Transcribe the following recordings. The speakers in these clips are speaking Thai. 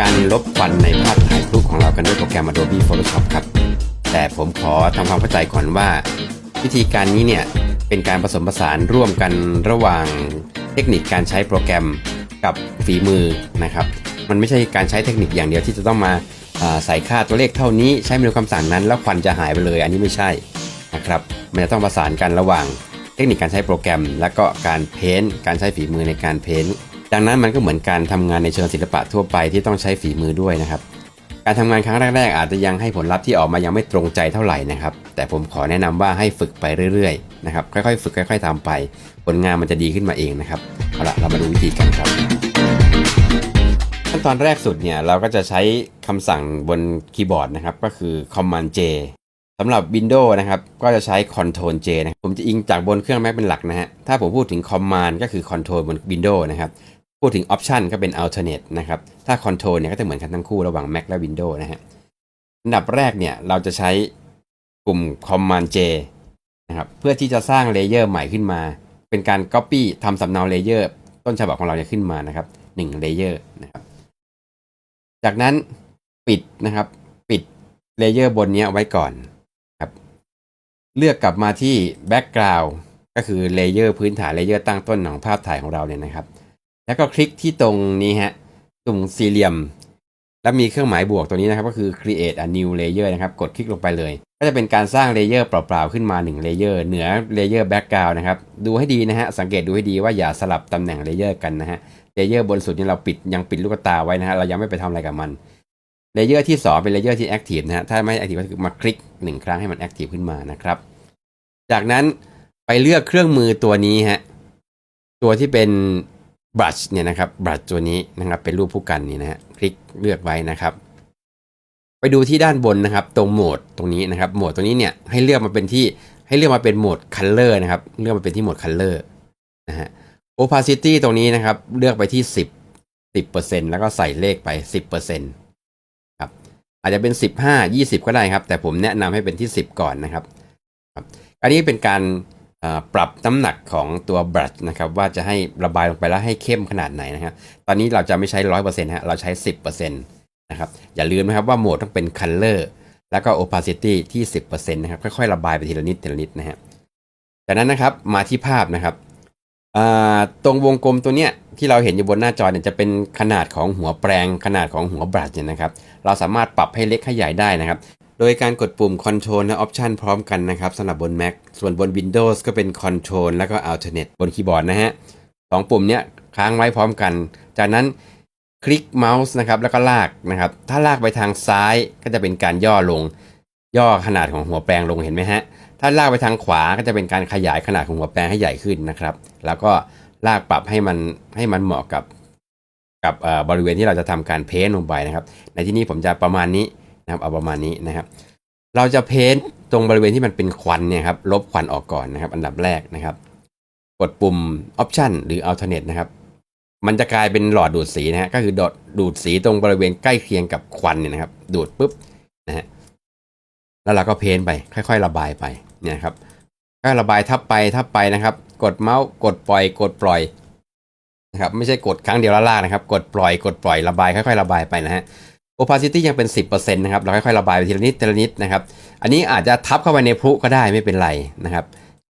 การลบควันในภาพถ่ายรูปของเรากันด้วยโปรแกรม Adobe Photoshop ครับ แต่ผมขอทำความเข้าใจก่อนว่า วิธีการนี้เนี่ย เป็นการผสมผสานร่วมกันระหว่างเทคนิคการใช้โปรแกรมกับฝีมือนะครับ มันไม่ใช่การใช้เทคนิคอย่างเดียวที่จะต้องมาใส่ค่าตัวเลขเท่านี้ใช้เมนูคำสั่งนั้น แล้วควันจะหายไปเลย อันนี้ไม่ใช่นะครับ มันจะต้องประสานกันระหว่างเทคนิคการใช้โปรแกรม และก็การเพ้นท์การใช้ฝีมือในการเพ้นท์ ดังนั้นมันก็เหมือนการทำงานในเชิงศิลปะทั่วไปที่ต้องใช้ฝีมือด้วยนะครับ การทำงานครั้งแรกๆ อาจจะยังให้ผลลัพธ์ที่ออกมายังไม่ตรงใจเท่าไหร่นะครับ แต่ผมขอแนะนำว่าให้ฝึกไปเรื่อยๆนะครับค่อยๆ ฝึกค่อย ๆทำไป ผลงานมันจะดีขึ้นมาเองนะครับเอาละเรามาดูวิธีกันครับ ขั้นตอนแรกสุดเนี่ยเราก็จะใช้คำสั่งบนคีย์บอร์ดนะครับก็คือ Command J สำหรับ Windows นะครับ ก็จะใช้ Control J นะครับผมจะอิงจากบนเครื่อง Mac เป็นหลักนะฮะ ถ้าผมพูดถึง Command ก็คือ Control บน Windows นะครับ พูดถึง Option ก็เป็น Alternate นะครับ ถ้า Control เนี่ยก็จะเหมือนกันทั้งคู่ระหว่าง Mac และ Windows นะฮะ อันดับแรกเนี่ยเราจะใช้กลุ่ม Command J นะครับ เพื่อที่จะสร้างเลเยอร์ใหม่ขึ้นมา เป็นการ Copy ทำสำเนาเลเยอร์ต้นฉบับของเราเนี่ยขึ้นมานะครับ1เลเยอร์นะครับ จากนั้นปิดนะครับ ปิดเลเยอร์บนนี้ไว้ก่อนครับ เลือกกลับมาที่ Background ก็คือเลเยอร์พื้นฐานเลเยอร์ตั้งต้นของภาพถ่ายของเราเนี่ยนะครับ แล้วก็คลิกที่ตรงนี้ฮะตรงสี่เหลี่ยม แล้วมีเครื่องหมายบวกตัวนี้นะครับก็คือ create a new layer นะครับ กดคลิกลงไปเลย ก็จะเป็นการสร้างเลเยอร์เปล่าๆ ขึ้นมา1เลเยอร์เหนือเลเยอร์แบ็กกราวนะครับ ดูให้ดีนะฮะ สังเกตดูให้ดีว่าอย่าสลับตำแหน่งเลเยอร์กันนะฮะเลเยอร์บนสุดนี่เราปิดยังปิดลูกตาไว้นะฮะเรายังไม่ไปทำอะไรกับมันเลเยอร์ที่ 2 เป็นเลเยอร์ที่แอคทีฟนะฮะถ้าไม่แอคทีฟก็คือมาคลิก 1 ครั้งให้มันแอคทีฟขึ้นมานะครับ จากนั้นไปเลือกเครื่องมือตัวนี้ฮะตัวที่เป็น brush เนี่ยนะครับ brush ตัวนี้นะครับเป็นรูปผู้กันนี่นะฮะคลิกเลือกไว้นะครับ ไปดูที่ด้านบนนะครับ ตรงโหมดตรงนี้นะครับ โหมดตรงนี้เนี่ยให้เลือกมาเป็นที่ให้เลือกมาเป็นโหมด color นะครับเลือกมาเป็นที่โหมด color นะฮะ opacity ตรงนี้นะครับเลือกไปที่ 10 10%แล้วก็ใส่เลขไป 10%ครับอาจจะเป็น 15 20 ก็ได้ครับ แต่ผมแนะนำให้เป็นที่ 10 ก่อนนะครับครับอันนี้เป็นการ ปรับน้ำหนักของตัว brush นะครับว่าจะให้ระบายลงไปแล้วให้เข้มขนาดไหนนะครับ ตอนนี้เราจะไม่ใช้ 100%ฮะเราใช้ 10%นะครับอย่าลืมนะครับว่าโหมดต้องเป็น color แล้วก็ opacity ที่ 10%นะครับค่อยๆระบายไปทีละนิดทีละนิดนะฮะจากนั้นนะครับมาที่ภาพนะครับตรงวงกลมตัวเนี้ยที่เราเห็นอยู่บนหน้าจอเนี่ยจะเป็นขนาดของหัวแปรงขนาดของหัวบรัชเนี่ยนะครับ เราสามารถปรับให้เล็กให้ใหญ่ได้นะครับ โดยการกดปุ่ม Control และ Option พร้อมกันนะครับสำหรับบน Mac ส่วนบน Windows ก็เป็น Control แล้วก็ Alternate บนคีย์บอร์ดนะฮะสองปุ่มเนี้ยค้างไว้พร้อมกัน จากนั้นคลิกเมาส์นะครับแล้วก็ลากนะครับ ถ้าลากไปทางซ้ายก็จะเป็นการย่อลง ย่อขนาดของหัวแปรงลงเห็นไหมฮะ ถ้าลากไปทางขวาก็จะเป็นการขยายขนาดของหัวแปรงให้ใหญ่ขึ้นนะครับ แล้วก็ลากปรับให้มันให้มันเหมาะกับกับเอ่อบริเวณที่เราจะทำการเพ้นท์ลงไปนะครับ ในที่นี้ผมจะประมาณนี้ นะครับเอาประมาณนี้นะครับ เราจะเพ้นท์ตรงบริเวณที่มันเป็นควันเนี่ยครับลบควันออกก่อนนะครับ อันดับแรกนะครับ กดปุ่ม Option หรือ Alternate นะครับ มันจะกลายเป็นหลอดดูดสีนะฮะก็คือดดดูดสีตรงบริเวณใกล้เคียงกับควันเนี่ยนะครับ ดูดปุ๊บนะฮะแล้วเราก็เพ้นไป ค่อย ๆ ระบายไปเนี่ยครับก็ระบายทับไปทับไปนะครับ กดเมาส์กดปล่อย กดปล่อยนะครับไม่ใช่กดครั้งเดียวแล้วลากนะครับ กดปล่อยกดปล่อยระบายค่อย ๆ ระบายไปนะฮะ opacity ยังเป็น 10%นะครับ เราค่อยๆระบายไปทีละนิดทีละนิดนะครับ อันนี้อาจจะทับเข้าไปในพลุก็ได้ไม่เป็นไรนะครับ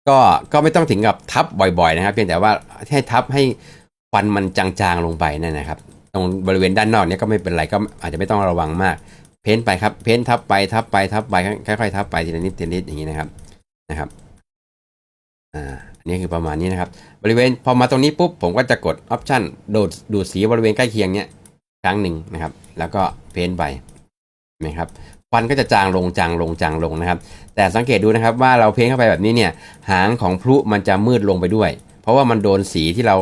ก็ก็ไม่ต้องถึงกับทับบ่อยๆนะครับ เพียงแต่ว่าให้ทับให้ควันมันจางๆลงไปนั่นนะครับ ตรงบริเวณด้านนอกเนี่ยก็ไม่เป็นไรก็อาจจะไม่ต้องระวังมาก เพ้นไปครับ เพ้นทับไปทับไปทับไปค่อยๆทับไปทีละนิดทีละนิดอย่างนี้นะครับนะครับอ่าอันนี้คือประมาณนี้นะครับ บริเวณพอมาตรงนี้ปุ๊บผมก็จะกดออปชันดูดดูดสีบริเวณใกล้เคียงเนี้ยครั้งหนึ่งนะครับ แล้วก็ เพ้นไปนไหมครับควันก็จะจางลงจางลงจางลงนะครับ แต่สังเกตดูนะครับว่าเราเพ้นเข้าไปแบบนี้เนี่ยหางของพลุมันจะมืดลงไปด้วย เพราะว่ามันโดนสีที่เรา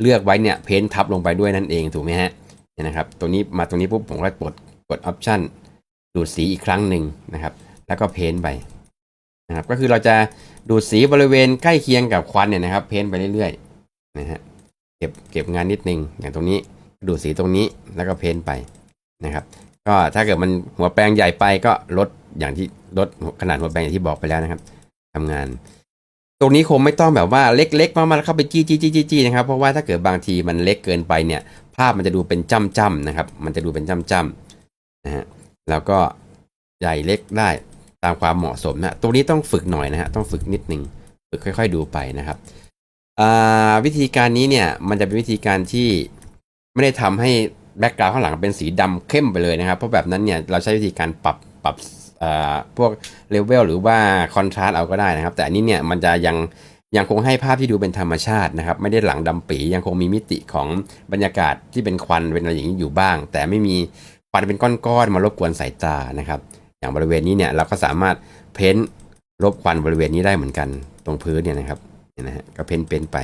เลือกไว้เนี่ยเพ้นทับลงไปด้วยนั่นเองถูกไหมฮะเนี่ยนะครับตรงนี้มาตรงนี้ปุ๊บผมก็กดกดออปชันดูดสีอีกครั้งหนึ่งนะครับ แล้วก็เพ้นไปนะครับก็คือเราจะดูดสีบริเวณใกล้เคียงกับควันเนี่ยนะครับ เพ้นไปเรื่อยๆนะฮะเก็บเก็บงานนิดนึงอย่างตรงนี้ดูดสีตรงนี้แล้วก็เพ้นไป นะครับ ก็ถ้าเกิดมันหัวแปรงใหญ่ไปก็ลดอย่างที่ลดขนาดหัวแปรงอย่างที่บอกไปแล้วนะครับทำงาน ตรงนี้คงไม่ต้องแบบว่าเล็กๆ มากๆแล้วเข้าไปจี้จี้จี้จี้นะครับ เพราะว่าถ้าเกิดบางทีมันเล็กเกินไปเนี่ย ภาพมันจะดูเป็นจ้ำๆนะครับ มันจะดูเป็นจ้ำๆนะฮะแล้วก็ใหญ่เล็กได้ตามความเหมาะสมนะตรงนี้ต้องฝึกหน่อยนะฮะต้องฝึกนิดหนึ่งฝึกค่อย ๆ ดูไปนะครับวิธีการนี้เนี่ยมันจะเป็นวิธีการที่ไม่ได้ทำให้ แบ็กกราวด์ข้างหลังเป็นสีดำเข้มไปเลยนะครับ เพราะแบบนั้นเนี่ยเราใช้วิธีการปรับปรับพวกเลเวลหรือว่าคอนทราสต์เอาก็ได้นะครับ แต่อันนี้เนี่ยมันจะยังยังคงให้ภาพที่ดูเป็นธรรมชาตินะครับ ไม่ได้หลังดำปียังคงมีมิติของบรรยากาศที่เป็นควันเป็นอะไรอย่างนี้อยู่บ้าง แต่ไม่มีควันเป็นก้อนๆมารบกวนสายตานะครับ อย่างบริเวณนี้เนี่ยเราก็สามารถเพ้นท์ลบควันบริเวณนี้ได้เหมือนกันตรงพื้นเนี่ยนะครับเนี่ยนะฮะก็เพ้นท์เพ้นท์ไป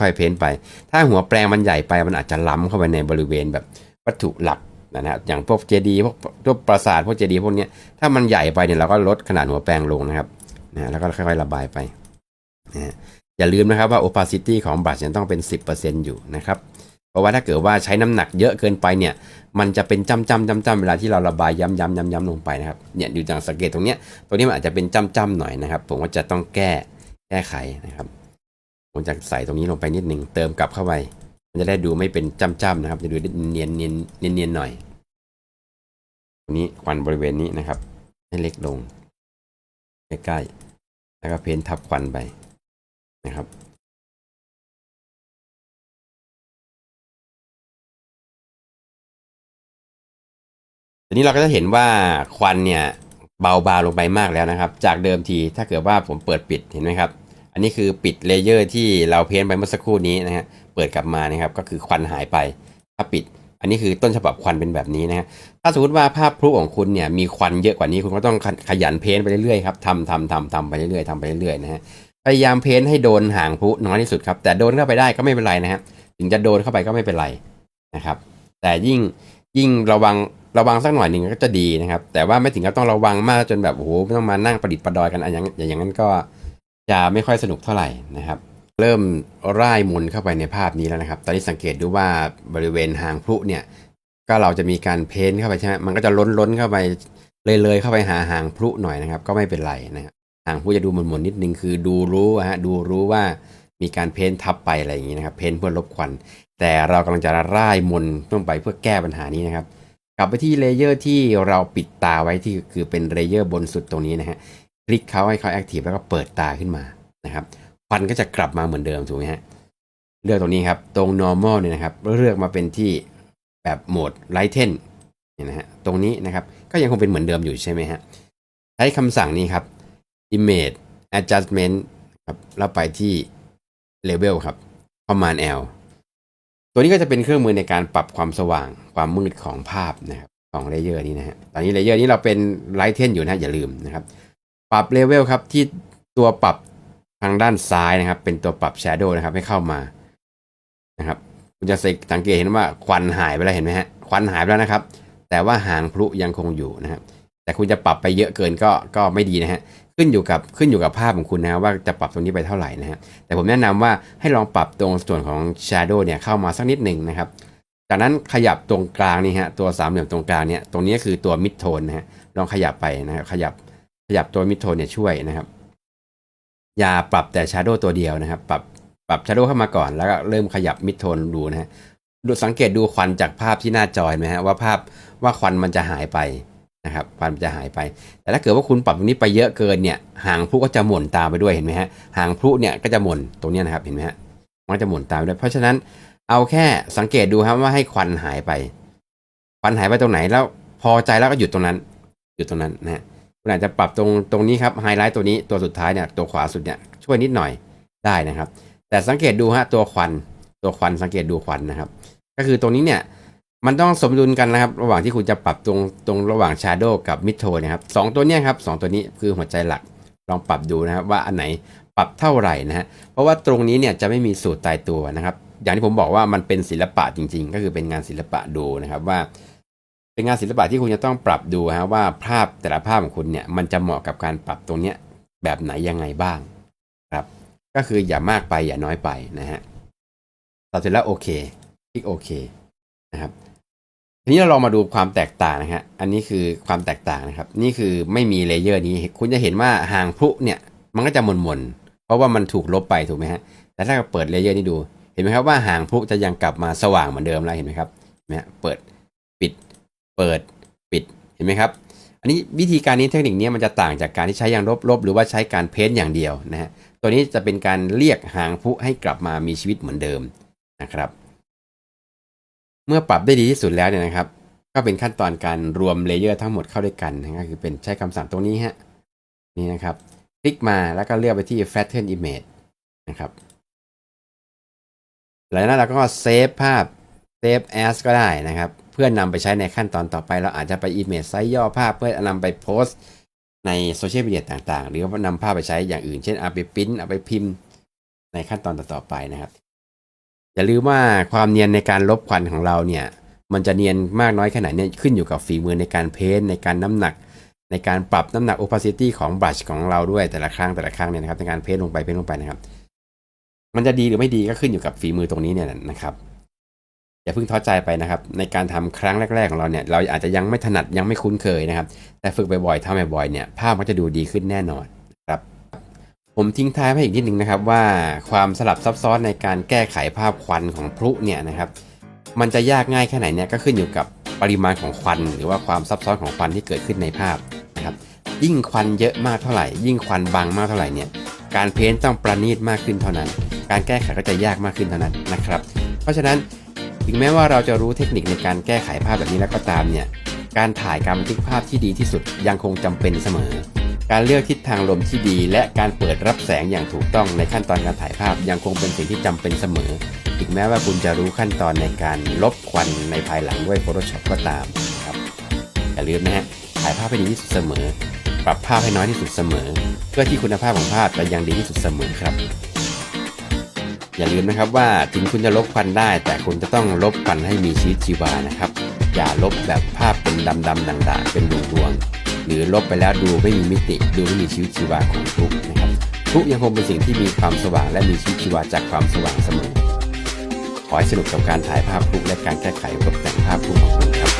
ค่อยๆเพ้นไป ถ้าหัวแปลงมันใหญ่ไปมันอาจจะล้ำเข้าไปในบริเวณแบบวัตถุหลักนะครับอย่างพวกเจดีย์พวกพวกปราสาทพวกเจดีย์พวกเนี้ยถ้ามันใหญ่ไปเนี่ยเราก็ลดขนาดหัวแปลงลงนะครับนะแล้วก็ค่อยๆระบายไปนะอย่าลืมนะครับว่า opacity ของบรัชเนี่ยต้องเป็น 10%อยู่นะครับเพราะว่าถ้าเกิดว่าใช้น้ำหนักเยอะเกินไปเนี่ย มันจะเป็นจ้ำจ้ำจ้ำจ้ำเวลาที่เราระบายย้ำย้ำย้ำย้ำลงไปนะครับ เนี่ยอยู่จากสังเกตตรงเนี้ย ตรงนี้มันอาจจะเป็นจ้ำจ้ำหน่อยนะครับ ผมว่าจะต้องแก้แก้ไขนะครับ ผมจะใส่ตรงนี้ลงไปนิดหนึ่งเติมกลับเข้าไป มันจะได้ดูไม่เป็นจ้ำๆนะครับ จะดูเนียนเนียนเนียนเนียนๆหน่อยตรงนี้ควันบริเวณนี้นะครับ ให้เล็กลงใกล้ๆแล้วก็เพ้นทับควันไปนะครับทีนี้เราก็จะเห็นว่าควันเนี่ยเบาบางลงไปมากแล้วนะครับ จากเดิมทีถ้าเกิดว่าผมเปิดปิดเห็นไหมครับ อันนี้คือปิดเลเยอร์ที่เราเพ้นไปเมื่อสักครู่นี้นะฮะ เปิดกลับมานะครับ ก็คือควันหายไป ถ้าปิด อันนี้คือต้นฉบับควันเป็นแบบนี้นะฮะ ถ้าสมมติว่าภาพพลุของคุณเนี่ยมีควันเยอะกว่านี้ คุณก็ต้องขยันเพ้นไปเรื่อยๆครับทำทำทำทำไปเรื่อยๆทำไปเรื่อยๆนะฮะ พยายามเพ้นให้โดนหางพลุน้อยที่สุดครับ แต่โดนเข้าไปได้ก็ไม่เป็นไรนะฮะ ถึงจะโดนเข้าไปก็ไม่เป็นไรนะครับ แต่ยิ่งยิ่งระวังระวังสักหน่อยหนึ่งก็จะดีนะครับ แต่ว่าไม่ถึงกับต้องระวังมากจนแบบโอ้โหไม่ต้องมานั่งประดิษฐ์ประดอยกันอย่างอย่างนั้นก็ จะไม่ค่อยสนุกเท่าไหร่นะครับ เริ่มร่ายมนเข้าไปในภาพนี้แล้วนะครับ ตอนนี้สังเกตดูว่าบริเวณหางพลุเนี่ยก็เราจะมีการเพ้นเข้าไปใช่ไหมมันก็จะล้นล้นเข้าไปเลยเลยๆเข้าไปหาหางพลุหน่อยนะครับ ก็ไม่เป็นไรนะครับหางพลุจะดูหม่นๆนิดนึงคือดูรู้อะฮะดูรู้ว่ามีการเพ้นทับไปอะไรอย่างนี้นะครับ เพ้นเพื่อลบควัน แต่เรากำลังจะร่ายมนต้องไปเพื่อแก้ปัญหานี้นะครับ กลับไปที่เลเยอร์ที่เราปิดตาไว้ที่คือเป็นเลเยอร์บนสุดตรงนี้นะฮะ ลิกเขาให้เขาแอคทีฟแล้วก็เปิดตาขึ้นมานะครับควันก็จะกลับมาเหมือนเดิมถูกไหมฮะเลือกตรงนี้ครับตรง normal เนี่ยนะครับเลือกมาเป็นที่แบบโหมด lighten เนี่ยนะฮะตรงนี้นะครับก็ยังคงเป็นเหมือนเดิมอยู่ใช่ไหมฮะใช้คำสั่งนี้ครับ image adjustment ครับแล้วไปที่ level ครับ command L ตัวนี้ก็จะเป็นเครื่องมือในการปรับความสว่างความมืดของภาพนะครับของเลเยอร์นี้นะฮะตอนนี้เลเยอร์นี้เราเป็นไลท์เทนอยู่นะอย่าลืมนะครับ ปรับเลเวลครับที่ตัวปรับทางด้านซ้ายนะครับ เป็นตัวปรับแชโดว์นะครับ ให้เข้ามานะครับ คุณจะสังเกตเห็นว่าควันหายไปแล้วเห็นไหมฮะควันหายไปแล้วนะครับ แต่ว่าหางพลุยังคงอยู่นะครับ แต่คุณจะปรับไปเยอะเกินก็ก็ไม่ดีนะฮะขึ้นอยู่กับขึ้นอยู่กับภาพของคุณนะว่าจะปรับตรงนี้ไปเท่าไหร่นะฮะแต่ผมแนะนำว่าให้ลองปรับตรงส่วนของ Shadow เนี่ยเข้ามาสักนิดหนึ่งนะครับ จากนั้นขยับตรงกลางนี่ฮะตัวสามเหลี่ยมตรงกลางเนี่ยตรงนี้คือตัว mid tone นะฮะลองขยับไปนะครับขยับ ขยับตัว mid tone เนี่ยช่วยนะครับ อย่าปรับแต่ Shadow ตัวเดียวนะครับ ปรับปรับ Shadow เข้ามาก่อน แล้วก็เริ่มขยับ mid tone ดูนะฮะดูสังเกตดูควันจากภาพที่หน้าจอเห็นไหมฮะว่าภาพว่าควันมันจะหายไปนะครับควันมันจะหายไป แต่ถ้าเกิดว่าคุณปรับตรงนี้ไปเยอะเกินเนี่ยหางพลุก็จะหม่นตามไปด้วยเห็นไหมฮะหางพลุเนี่ยก็จะหม่นตรงนี้นะครับเห็นไหมฮะมันก็จะหม่นตามไปด้วย เพราะฉะนั้นเอาแค่สังเกตดูครับว่าให้ควันหายไปควันหายไปตรงไหนแล้วพอใจแล้วก็หยุดตรงนั้นหยุดตรงนั้นนะฮะ อาจจะปรับตรงตรงนี้ครับไฮไลท์ตัวนี้ตัวสุดท้ายเนี่ยตัวขวาสุดเนี่ยช่วยนิดหน่อยได้นะครับ แต่สังเกตดูฮะตัวควันตัวควันสังเกตดูควันนะครับ ก็คือตรงนี้เนี่ยมันต้องสมดุลกันนะครับ ระหว่างที่คุณจะปรับตรงตรงระหว่าง Shadow กับ Mid Tone นะครับสองตัวเนี้ยครับสองตัวนี้คือหัวใจหลักลองปรับดูนะครับว่าอันไหนปรับเท่าไหร่นะฮะเพราะว่าตรงนี้เนี่ยจะไม่มีสูตรตายตัวนะครับ อย่างที่ผมบอกว่ามันเป็นศิลปะจริง ๆ ก็คือเป็นงานศิลปะดูนะครับว่า เป็นงานศิลปะที่คุณจะต้องปรับดูฮะว่าภาพแต่ละภาพของคุณเนี่ยมันจะเหมาะกับการปรับตรงเนี้ยแบบไหนยังไงบ้างครับ ก็คืออย่ามากไปอย่าน้อยไปนะฮะตัดเสร็จแล้วโอเคคลิกโอเคนะครับทีนี้เราลองมาดูความแตกต่างนะฮะอันนี้คือความแตกต่างนะครับ นี่คือไม่มีเลเยอร์นี้ คุณจะเห็นว่าห่างพลุเนี่ย มันก็จะหม่นๆเพราะว่ามันถูกลบไปถูกไหมฮะแต่ถ้าเปิดเลเยอร์นี้ดู เห็นไหมครับว่าห่างพลุจะยังกลับมาสว่างเหมือนเดิมแล้วเห็นไหมครับเห็นไหมเปิดปิด เปิดปิดเห็น ไหมครับ อันนี้วิธีการนี้เทคนิคนี้มันจะต่างจากการที่ใช้ยางลบๆหรือว่าใช้การเพ้นท์อย่างเดียวนะฮะตัวนี้จะเป็นการเรียกหางพลุให้กลับมามีชีวิตเหมือนเดิมนะครับ เมื่อปรับได้ดีที่สุดแล้วเนี่ยนะครับ ก็เป็นขั้นตอนการรวมเลเยอร์ทั้งหมดเข้าด้วยกันนะก็คือเป็นใช้คำสั่งตรงนี้ฮะนี่นะครับ คลิกมาแล้วก็เลือกไปที่ flatten image นะครับหลังจากนั้นเราก็เซฟภาพ save as ก็ได้นะครับ พื่อนำไปใช้ในขั้นตอนต่อไปเราอาจจะไป image ไซส์ย่อภาพเพื่อนำไปโพสต์ในโซเชียลมีเดียต่างๆ หรือว่านำภาพไปใช้อย่างอื่น เช่นเอาไปพิมพ์เอาไปพิมพ์ในขั้นตอนต่อๆไปนะครับ อย่าลืมว่าความเนียนในการลบควันของเราเนี่ย มันจะเนียนมากน้อยแค่ไหนเนี่ยขึ้นอยู่กับฝีมือในการเพ้นในการน้ำหนัก ในการปรับน้ำหนัก opacity ของบรัชของเราด้วยแต่ละครั้งแต่ละครั้งเนี่ยนะครับในการเพ้นลงไปเพ้นลงไปนะครับ มันจะดีหรือไม่ดีก็ขึ้นอยู่กับฝีมือตรงนี้เนี่ยนะครับ อย่าเพิ่งท้อใจไปนะครับ ในการทำครั้งแรก ๆ ของเราเนี่ยเราอาจจะยังไม่ถนัดยังไม่คุ้นเคยนะครับ แต่ฝึกบ่อยๆทำบ่อยๆเนี่ยภาพมันจะดูดีขึ้นแน่นอนครับผมทิ้งท้ายไว้อีกนิดนึงนะครับว่าความสลับซับซ้อนในการแก้ไขภาพควันของพลุเนี่ยนะครับ มันจะยากง่ายแค่ไหนเนี่ยก็ขึ้นอยู่กับปริมาณของควัน หรือว่าความซับซ้อนของควันที่เกิดขึ้นในภาพนะครับ ยิ่งควันเยอะมากเท่าไหร่ ยิ่งควันบางมากเท่าไหร่เนี่ยการเพ้นต้องประณีตมากขึ้นเท่านั้น การแก้ไขก็จะยากมากขึ้นเท่านั้นนะครับ เพราะฉะนั้น ถึงแม้ว่าเราจะรู้เทคนิคในการแก้ไขภาพแบบนี้แล้วก็ตามเนี่ย การถ่ายการบันทึกภาพที่ดีที่สุดยังคงจำเป็นเสมอ การเลือกทิศทางลมที่ดี และการเปิดรับแสงอย่างถูกต้องในขั้นตอนการถ่ายภาพยังคงเป็นสิ่งที่จำเป็นเสมอ ถึงแม้ว่าคุณจะรู้ขั้นตอนในการลบควันในภายหลังด้วย Photoshop ก็ตามครับ อย่าลืมนะฮะ ถ่ายภาพให้ดีที่สุดเสมอ ปรับภาพให้น้อยที่สุดเสมอ เพื่อที่คุณภาพของภาพจะยังดีที่สุดเสมอครับ อย่าลืมนะครับว่าถึงคุณจะลบควันได้ แต่คุณจะต้องลบควันให้มีชีวิตชีวานะครับ อย่าลบแบบภาพเป็นดำๆด่างๆ เป็นดวงดวงหรือลบไปแล้วดูไม่มีมิติ ดูไม่มีชีวิตชีวาของทุกนะครับทุกยังคงเป็นสิ่งที่มีความสว่างและมีชีวิตชีวาจากความสว่างเสมอขอให้สนุกกับการถ่ายภาพทุกและการแก้ไขตกแต่งภาพทุกของคุณครับ